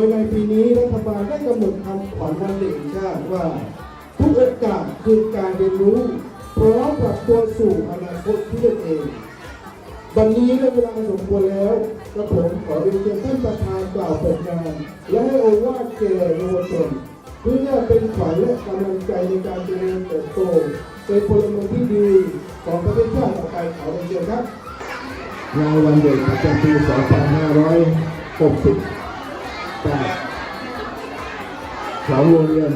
ยในปีนี้รัฐบาลได้กำหนดคำขวัญวันเด็กชาติว่า ทุกโอกาสคือการเรียนรู้พร้อมปรับตัวสู่อนาคตที่ตนเอง วันนี้ได้เวลาสมควรแล้วกระผมขอเรียนเชิญท่านประธานกล่าวเปิดงาน และให้โอวาทแก่เยาวชนเพื่อเป็นขวัญและกำลังใจในการเจริญเติบโตเป็นพลเมืองที่ดีของประเทศชาติต่อไปขอเรียนเชิญครับงานวันเด็กประจำปี 2568ของโรงเรียน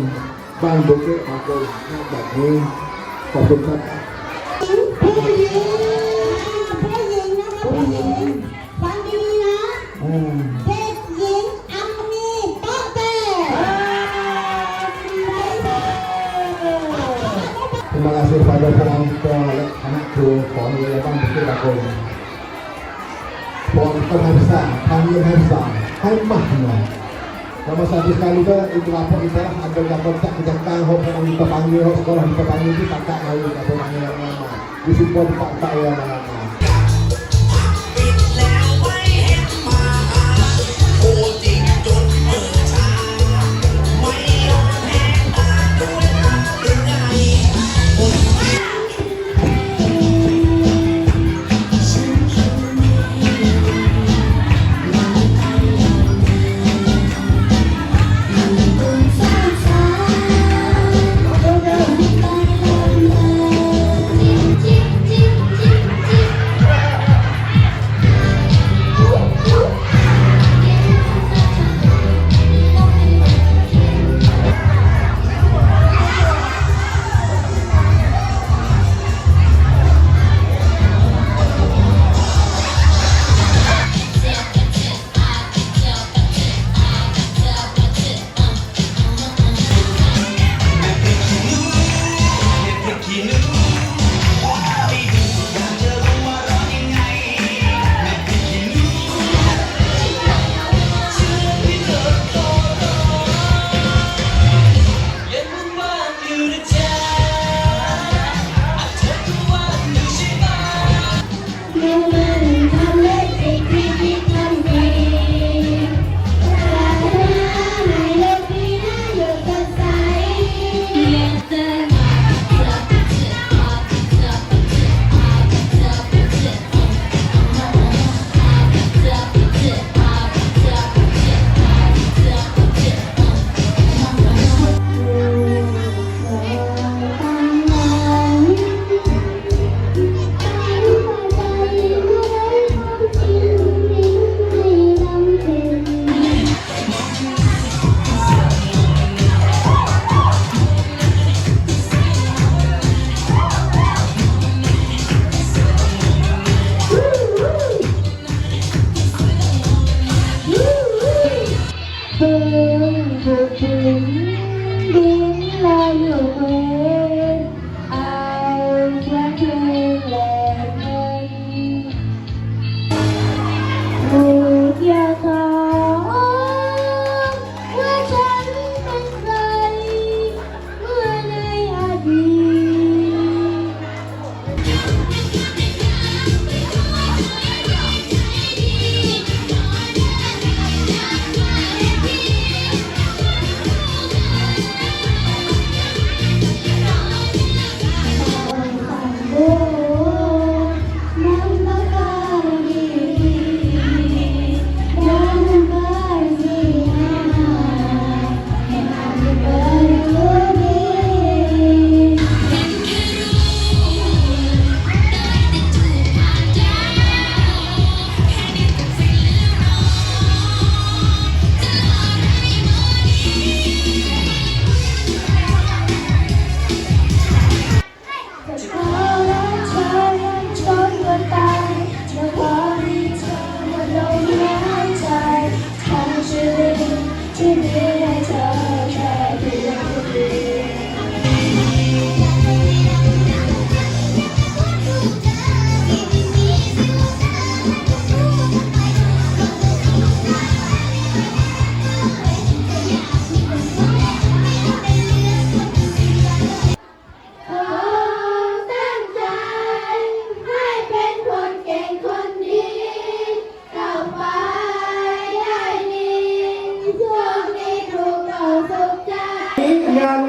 บ้านบุกเกอาโกงหน้าแบบนี้ ขอบคุณครับผู้หญิงผู้หญิงนะคะผู้หญิงฟังดีนะเด็กหญิงอัมมีป้าเต้ Terima kasih kepada orang tua dan anak kru ของโรงเรียนบ้านบุกเกอาโกง Pohon kita hai besar, panggil hai besar, hai mahnya. Nama satu sekali tu, itu lapor kita lah, ada lapor tak kita kang, hok orang kita panggil, hok sekolah kita panggil, kita tak tahu, tahu mana yang mana. Di sini pun tak tahu yang mana.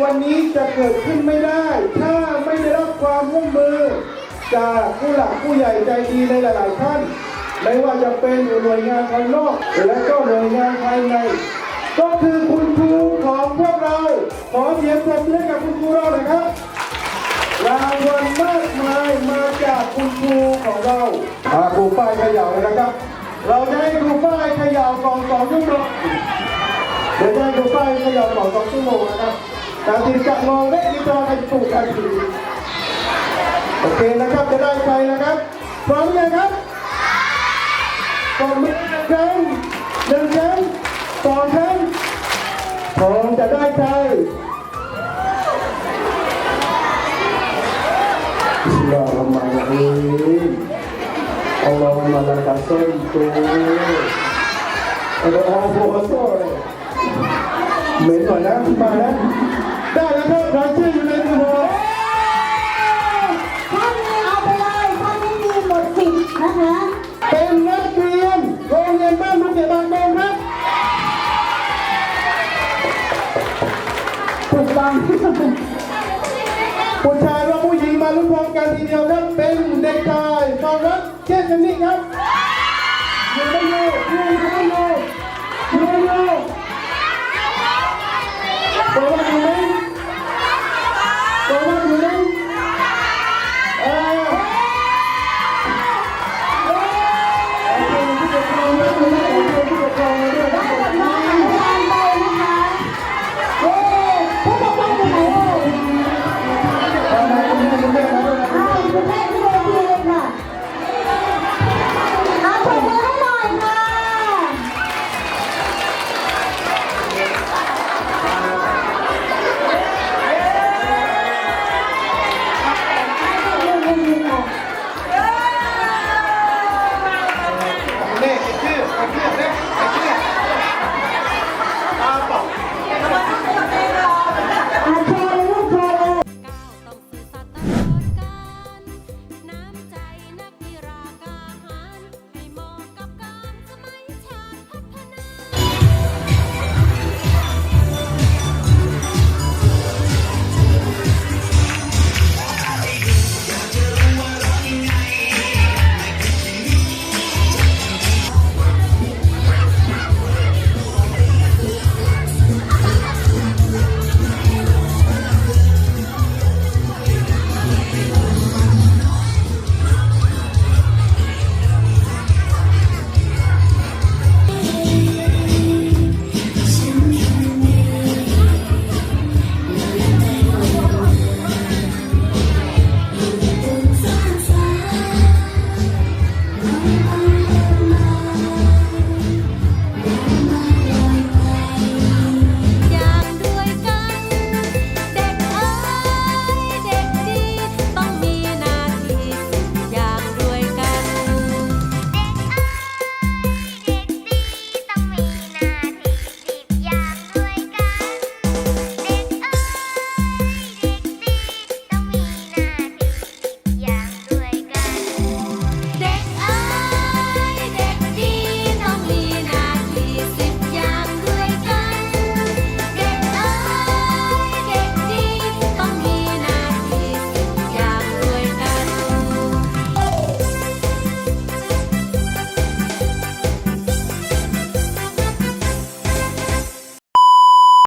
วันนี้จะเกิดขึ้นไม่ได้ ถ้าไม่ได้รับความร่วมมือ จากผู้หลักผู้ใหญ่ใจดีในหลาย ๆ ท่าน ไม่ว่าจะเป็นหน่วยงานภายนอกและก็หน่วยงานภายใน ก็คือคุณครูของพวกเรา ขอเสียงปรบมือให้กับคุณครูเราหน่อยครับรางวัลมากมายมาจากคุณครูของเราอาครูป้ายเขย่าเลยนะครับ เราจะให้ครูป้ายเขย่าก่อนสองชั่วโมงเดี๋ยวจะให้ครูป้ายเขย่าก่อนสองชั่วโมงนะครับ การที่จะมองได้ดีจอกันถูกกันทีโอเคนะครับจะได้ใครนะครับพร้อมยังครับสองมือหนึ่งครั้งหนึ่งครั้งสองครั้งพร้อมจะได้ใคร Bismillahirrahmanirrahim. Allahumma laka sallatu. Ada orang puasa. เหม็นหน่อยนะมานะ ได้แล้วครับรายชื่ออยู่ในมือผมท่านนี้เอาไปเลยท่านนี้มีหมดสิทธิ์นะคะเป็นนักเรียนโรงเรียนบ้านมุกเกบางดงครับถูกต้องผู้ชายและผู้หญิงมาลุ้นพร้อมกันทีเดียวครับเป็นเด็กชายฟองรักเช่นกันนี่ครับอยู่ไม่อยู่อยู่ไม่อยู่อยู่ไม่อยู่ Thank you.